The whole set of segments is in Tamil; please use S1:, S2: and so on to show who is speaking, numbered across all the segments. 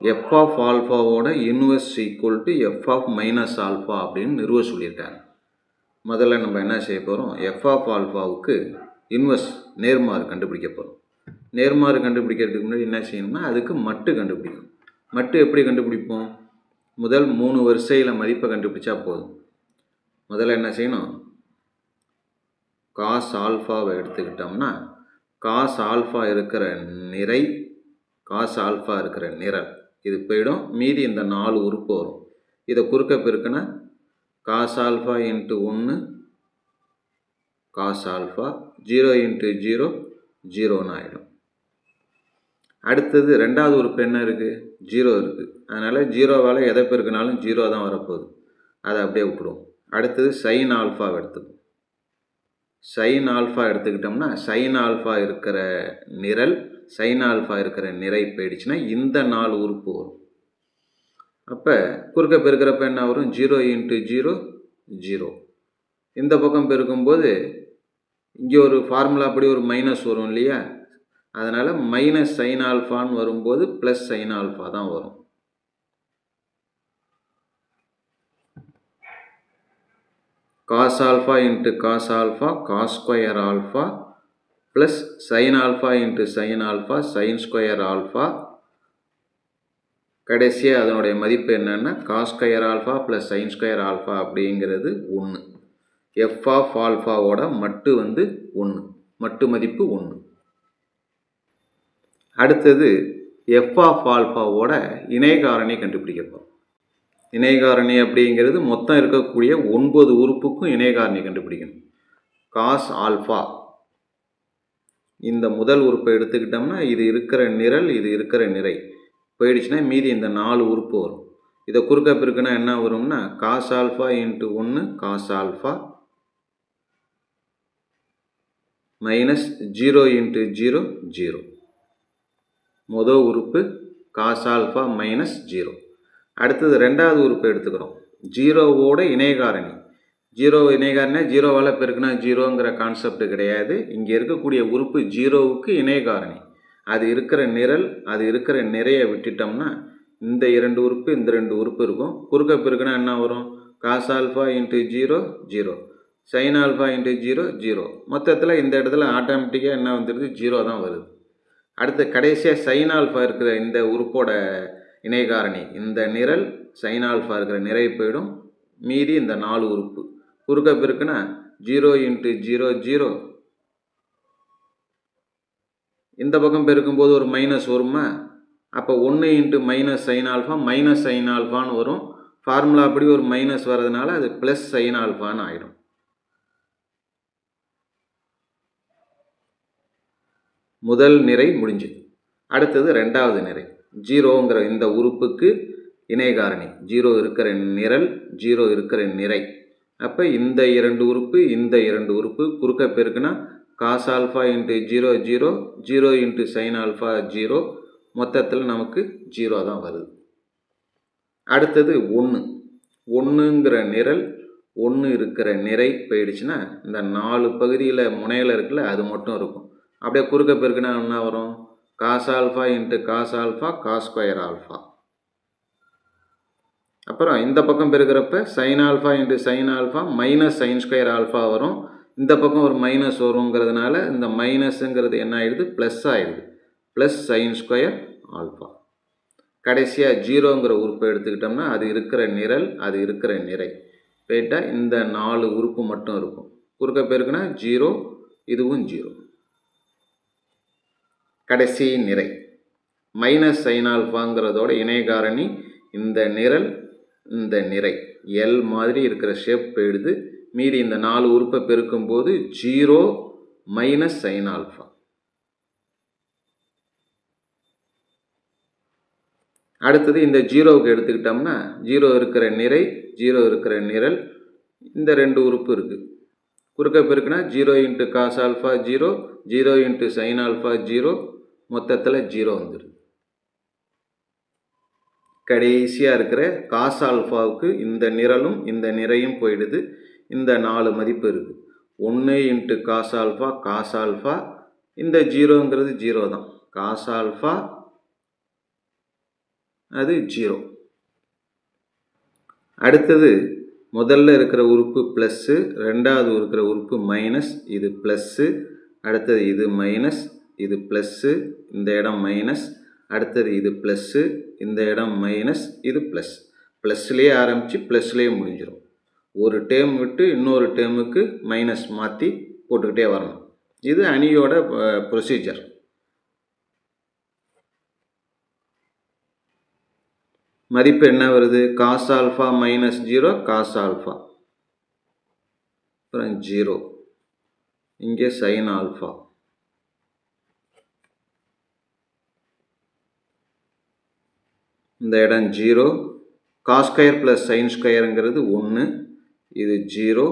S1: F of ஆல்ஃபாவோட inverse equal to F of minus alpha அப்படின்னு நிறுவ சொல்லியிருக்காங்க. முதல்ல நம்ம என்ன செய்ய போகிறோம் எஃப் ஆஃப் ஆல்ஃபாவுக்கு இன்வெர்ஸ் நேர்மாறு கண்டுபிடிக்க போகிறோம் நேர்மாறு கண்டுபிடிக்கிறதுக்கு முன்னாடி என்ன செய்யணும்னா அதுக்கு மட்டு கண்டுபிடிக்கணும். மட்டு எப்படி கண்டுபிடிப்போம்? முதல் மூணு வரிசையில் மதிப்பை கண்டுபிடிச்சா போதும். முதல்ல என்ன செய்யணும்? காஸ் ஆல்ஃபாவை எடுத்துக்கிட்டோம்னா காஸ் ஆல்ஃபா இருக்கிற நிறை காஸ் ஆல்ஃபா இருக்கிற நிரல். இது போயிடும். மீதி இந்த நாலு உறுப்பு வரும். இதை குறுக்க பெருக்குன்னா காஸ் ஆல்ஃபா இன்ட்டு ஒன்று cos alpha zero into zero ஜீரோன்னு ஆகிடும் அடுத்தது ரெண்டாவது உறுப்பு என்ன இருக்குது ஜீரோ இருக்குது அதனால் ஜீரோவால் எதை பெருக்கினாலும் ஜீரோ தான் வரப்போகுது. அதை அப்படியே விட்டுடும் அடுத்தது சைன் ஆல்ஃபாவை எடுத்துக்கும் சைன் ஆல்ஃபா எடுத்துக்கிட்டோம்னா சைன் ஆல்ஃபா இருக்கிற நிரல் சைன் ஆல்ஃபா இருக்கிற நிறை போயிடுச்சுன்னா இந்த நாலு உறுப்பு வரும். அப்போ குறுக்க பெருக்கிறப்ப என்ன வரும்? ஜீரோ இன்ட்டு ஜீரோ ஜீரோ இந்த பக்கம் பெருக்கும்போது இங்கே ஒரு ஃபார்முலா அப்படி ஒரு மைனஸ் வரும் இல்லையா? அதனால் மைனஸ் சைன் ஆல்ஃபான்னு வரும்போது ப்ளஸ் சைன் ஆல்ஃபா தான் வரும். Cos alpha into cos alpha cos square alpha plus sine alpha into sine alpha sine square alpha. கடைசியாக அதனுடைய மதிப்பு என்னென்னா cos square alpha plus sine square alpha அப்படிங்கிறது ஒன்று எஃப் ஆஃப் ஆல்ஃபாவோட மட்டு வந்து ஒன்று மட்டு மதிப்பு ஒன்று அடுத்தது எஃப் ஆஃப் ஆல்ஃபாவோட இணைகாரணி கண்டுபிடிக்க இணைகாரணி அப்படிங்கிறது மொத்தம் இருக்கக்கூடிய ஒன்பது உறுப்புக்கும் இணைகாரணி கண்டுபிடிக்கணும். காஸ் ஆல்ஃபா இந்த முதல் உறுப்பை எடுத்துக்கிட்டோம்னா இது இருக்கிற நிரல் இது இருக்கிற நிறை. போயிடுச்சுன்னா மீதி இந்த நாலு உறுப்பு வரும். இதை குறுக்க பிறகுனா என்ன வரும்னா காஸ் ஆல்ஃபா இன்ட்டு ஒன்று cos alpha minus zero into zero zero மொதல் உறுப்பு காஸ் ஆல்ஃபா மைனஸ் ஜீரோ அடுத்தது ரெண்டாவது உறுப்பு எடுத்துக்கிறோம். ஜீரோவோட இணையகாரணி. ஜீரோ இணையகாரனா ஜீரோவால் பெருக்குனா ஜீரோங்கிற கான்செப்ட் கிடையாது. இங்கே இருக்கக்கூடிய உறுப்பு ஜீரோவுக்கு இணையகாரணி. அது இருக்கிற நிரல் அது இருக்கிற நிறைய விட்டுட்டோம்னா இந்த இரண்டு உறுப்பு இந்த ரெண்டு உறுப்பு இருக்கும். குறுக்க பெருக்குனா என்ன வரும்? Cos alpha into zero zero sine alpha into zero zero மொத்தத்தில் இந்த இடத்துல ஆட்டோமேட்டிக்காக என்ன வந்துடுது ஜீரோ தான் வருது. அடுத்து கடைசியாக சைன் ஆல்ஃபா இருக்கிற இந்த உறுப்போட இணைகாரணி இந்த நிரல் சைன் ஆல்ஃபா இருக்கிற நிறை போயிடும். மீதி இந்த நாலு உறுப்பு. குறுக்க பெருக்குன்னா ஜீரோ இன்ட்டு ஜீரோ ஜீரோ. இந்த பக்கம் பெருக்கும்போது ஒரு மைனஸ் வருமா? அப்போ ஒன்று into minus sine alpha minus sine ஆல்ஃபான்னு வரும். ஃபார்முலா அப்படி ஒரு மைனஸ் வர்றதுனால அது ப்ளஸ் சைன் ஆல்ஃபான்னு ஆகிடும் முதல் நிறை முடிஞ்சுது. அடுத்தது ரெண்டாவது நிறை. ஜீரோங்கிற இந்த உறுப்புக்கு இணைகாரணி ஜீரோ இருக்கிற நிரல் ஜீரோ இருக்கிற நிறை. அப்போ இந்த இரண்டு உறுப்பு இந்த இரண்டு உறுப்பு குறுக்க பெருக்குன்னா cos alpha into zero zero zero into sine alpha zero மொத்தத்தில் நமக்கு ஜீரோ தான் வருது. அடுத்தது ஒன்று ஒன்றுங்கிற நிரல் ஒன்று இருக்கிற நிறை போயிடுச்சுன்னா இந்த நாலு பகுதியில் முனையில் இருக்குல்ல அது மட்டும் இருக்கும். அப்படியே குறுக்க பெருக்குன்னா என்ன வரும்? Cos alpha into cos alpha cos square alpha. அப்புறம் இந்த பக்கம் பெருக்கிறப்ப sine alpha into sine alpha minus sine square alpha வரும். இந்த பக்கம் ஒரு மைனஸ் வருங்கிறதுனால இந்த மைனஸுங்கிறது என்ன ஆகிடுது ப்ளஸ் ஆகிடுது ப்ளஸ் சைன் ஸ்கொயர் ஆல்ஃபா. கடைசியாக ஜீரோங்கிற உறுப்பை எடுத்துக்கிட்டோம்னா அது இருக்கிற நிரல் அது இருக்கிற நிறை. போயிட்டால் இந்த நாலு உறுப்பு மட்டும் இருக்கும். குறுக்க பேருக்குன்னா ஜீரோ இதுவும் ஜீரோ கடைசி நிறை. மைனஸ் சைன் ஆல்ஃபாங்கிறதோட இணையகாரணி இந்த நிரல் இந்த நிறை. எல் மாதிரி இருக்கிற ஷேப் போயிடுது. மீதி இந்த நாலு உறுப்பை பெருக்கும்போது ஜீரோ மைனஸ் சைன் ஆல்ஃபா அடுத்தது இந்த ஜீரோவுக்கு எடுத்துக்கிட்டோம்னா ஜீரோ இருக்கிற நிறை ஜீரோ இருக்கிற நிரல் இந்த ரெண்டு உறுப்பு இருக்குது குறுக்க பெருக்குனா zero into cos alpha zero zero into sine alpha zero மொத்தத்தில் ஜீரோ வந்துடுது கடைசியாக இருக்கிற காஸ் ஆல்ஃபாவுக்கு இந்த நிரலும் இந்த நிறையும் போயிடுது. இந்த நாலு மதிப்பு இருக்குது ஒன்று into cos alpha cos alpha இந்த ஜீரோங்கிறது ஜீரோ தான். காஸ் ஆல்ஃபா அது ஜீரோ. அடுத்தது முதல்ல இருக்கிற உறுப்பு ப்ளஸ்ஸு ரெண்டாவது இருக்கிற உறுப்பு மைனஸ் இது ப்ளஸ்ஸு அடுத்தது இது மைனஸ் இது ப்ளஸ்ஸு இந்த இடம் மைனஸ் அடுத்தது இது ப்ளஸ்ஸு இந்த இடம் மைனஸ் இது ப்ளஸ் ப்ளஸ்லேயே ஆரம்பித்து ப்ளஸ்லேயே முடிஞ்சிடும் ஒரு டேர்ம் விட்டு இன்னொரு டேர்முக்கு மைனஸ் மாற்றி போட்டுக்கிட்டே வரணும். இது அணியோட ப்ரொசீஜர் மதிப்பு என்ன வருது? Cos alpha minus zero cos alpha அப்புறம் ஜீரோ இங்கே சைன் ஆல்ஃபா இந்த இடம் ஜீரோ. காஸ் ப்ளஸ் சைன் ஸ்கொயருங்கிறது ஒன்று இது ஜீரோ.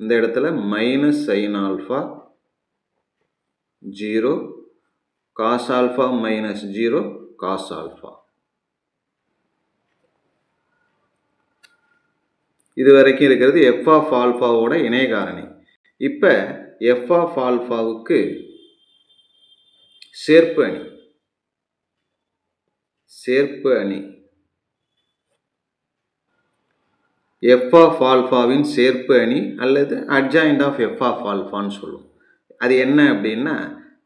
S1: இந்த இடத்துல minus sine alpha zero. Cos alpha minus zero cos alpha இது வரைக்கும் இருக்கிறது எஃப் ஆஃப் ஆல்ஃபாவோட இணையகாரணி இப்போ எஃப் ஆஃப் ஆல்ஃபாவுக்கு சேர்ப்பு அணி. சேர்ப்பு அணி. எஃப் ஆஃப் ஆல்ஃபாவின் சேர்ப்பு அணி அல்லது அட்ஜாயிண்ட் ஆஃப் எஃப் ஆஃப் ஆல்ஃபான்னு சொல்லுவோம். அது என்ன அப்படின்னா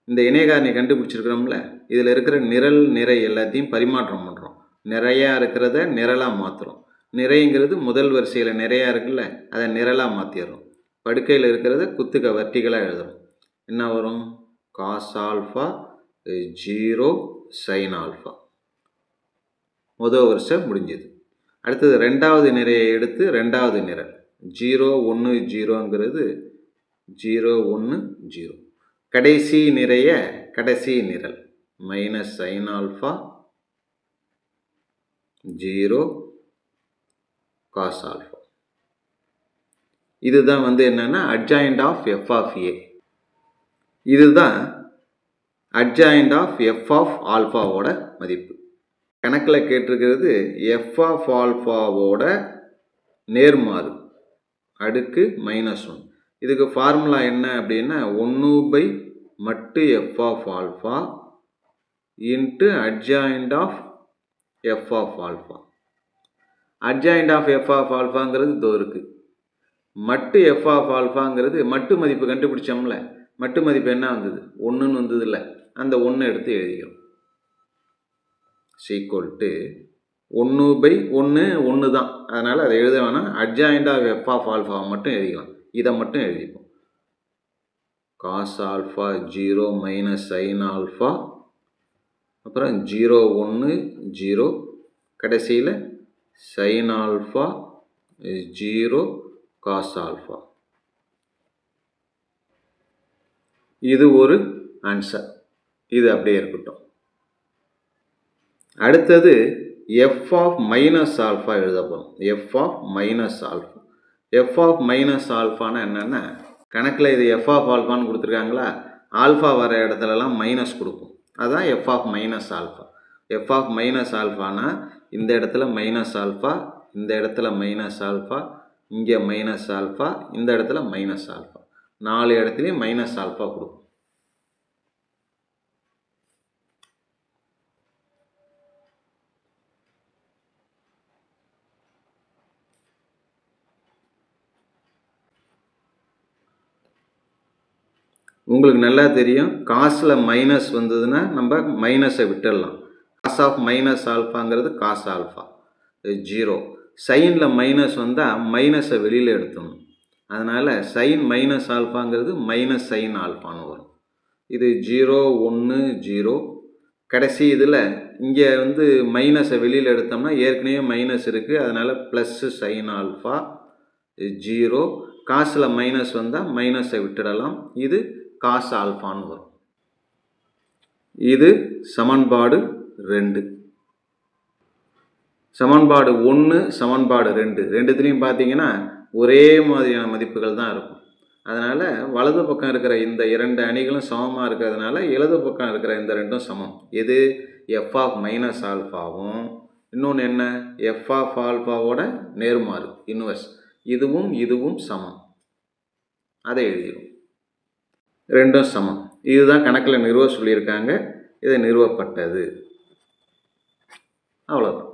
S1: இந்த இணையகாரணி கண்டுபிடிச்சிருக்கிறோம்ல இதில் இருக்கிற நிரல் நிறை எல்லாத்தையும் பரிமாற்றம் பண்ணுறோம் நிறையா இருக்கிறத நிரலாக மாற்றுறோம் நிறைங்கிறது முதல் வரிசையில் நிறையா இருக்குல்ல அதை நிரலாக மாற்றிடுறோம் படுக்கையில் இருக்கிறத குத்துக்க வர்த்திகளாக எழுதுகிறோம் என்ன வரும்? Cos alpha zero sine alpha முதல் வருஷம் முடிஞ்சது. அடுத்தது ரெண்டாவது நிறையை எடுத்து ரெண்டாவது நிரல். ஜீரோ ஒன்று ஜீரோங்கிறது ஜீரோ ஒன்று ஜீரோ. கடைசி நிறைய கடைசி நிரல். Minus sine alpha zero cos alpha. இதுதான் வந்து என்னென்னா adjoint of F of A. இதுதான் அட்ஜாயிண்ட் ஆஃப் எஃப் ஆஃப் ஆல்ஃபாவோட மதிப்பு. கணக்கில் கேட்டிருக்கிறது எஃப் ஆஃப் ஆல்ஃபாவோட நேர்மாறு. அடுக்கு மைனஸ் ஒன் இதுக்கு ஃபார்முலா என்ன அப்படின்னா ஒன்று பை மட்டு F of alpha into adjoint of F of alpha adjoint of F of ஆல்ஃபாங்கிறது இதோ இருக்குது மட்டு எஃப் ஆஃப் ஆல்ஃபாங்கிறது மட்டு மதிப்பு கண்டுபிடிச்சோம்ல மட்டு மதிப்பு என்ன வந்தது? ஒன்றுன்னு வந்ததில்ல. அந்த ஒன்று எடுத்து எழுதிக்கிறோம். சீக்வல் டு ஒன்று பை ஒன்று ஒன்று தான். அதனால் அதை எழுத வேணாம். அட்ஜாயிண்ட் ஆஃப் எஃப் ஆஃப் ஆல்ஃபாவை மட்டும் எழுதிக்கலாம். இதை மட்டும் எழுதிப்போம். Cos alpha zero minus sine alpha அப்புறம் ஜீரோ ஒன்று ஜீரோ கடைசியில் sine alpha zero cos alpha இது ஒரு ஆன்சர் இது அப்படியே இருக்கட்டும். அடுத்தது எஃப் ஆஃப் மைனஸ் ஆல்ஃபா எழுத போகிறோம் F of minus alpha F of minus ஆல்ஃபானா என்னென்னா கணக்கில் இது எஃப் ஆஃப் ஆல்ஃபான்னு கொடுத்துருக்காங்களா? ஆல்ஃபா வர இடத்துலலாம் மைனஸ் கொடுக்கும் அதுதான் F of minus alpha F of minus ஆல்ஃபானா இந்த இடத்துல மைனஸ் ஆல்ஃபா இந்த இடத்துல மைனஸ் ஆல்ஃபா இங்கே மைனஸ் ஆல்ஃபா இந்த இடத்துல மைனஸ் ஆல்ஃபா நாலு இடத்துலையும் மைனஸ் ஆல்ஃபா கொடுக்கும் உங்களுக்கு நல்லா தெரியும். காசில் மைனஸ் வந்ததுன்னா நம்ம மைனஸை விட்டுடலாம். காஸ் ஆஃப் மைனஸ் ஆல்ஃபாங்கிறது காஸ் ஆல்ஃபா ஜீரோ சைனில் மைனஸ் வந்தால் மைனஸை வெளியில் எடுத்துடணும். அதனால் சைன் மைனஸ் ஆல்ஃபாங்கிறது மைனஸ் சைன் ஆல்ஃபான்னு வரும். இது ஜீரோ ஒன்று ஜீரோ கடைசி இதில் இங்கே வந்து மைனஸை வெளியில் எடுத்தோம்னா ஏற்கனவே மைனஸ் இருக்குது அதனால் ப்ளஸ்ஸு சைன் ஆல்ஃபா ஜீரோ காசில் மைனஸ் வந்தால் மைனஸை விட்டுடலாம். இது காஸ் ஆல்ஃபான்னு வரும். இது சமன்பாடு ரெண்டு. சமன்பாடு ஒன்று சமன்பாடு ரெண்டு. ரெண்டுத்துலேயும் பார்த்தீங்கன்னா ஒரே மாதிரியான மதிப்புகள் தான் இருக்கும். அதனால் வலது பக்கம் இருக்கிற இந்த இரண்டு அணிகளும் சமமாக இருக்கிறதுனால இடது பக்கம் இருக்கிற இந்த ரெண்டும் சமம். எது? எஃப் ஆஃப் மைனஸ் ஆல்ஃபாவும் இன்னொன்று என்ன? எஃப் ஆஃப் ஆல்ஃபாவோட நேர்மாறு இன்வெர்ஸ் இதுவும் இதுவும் சமம். அதை எழுதிடும் ரெண்டும் சமம். இதுதான் கணக்கில் நிறுவ சொல்லியிருக்காங்க. இது நிறுவப்பட்டது. அவ்வளோதான்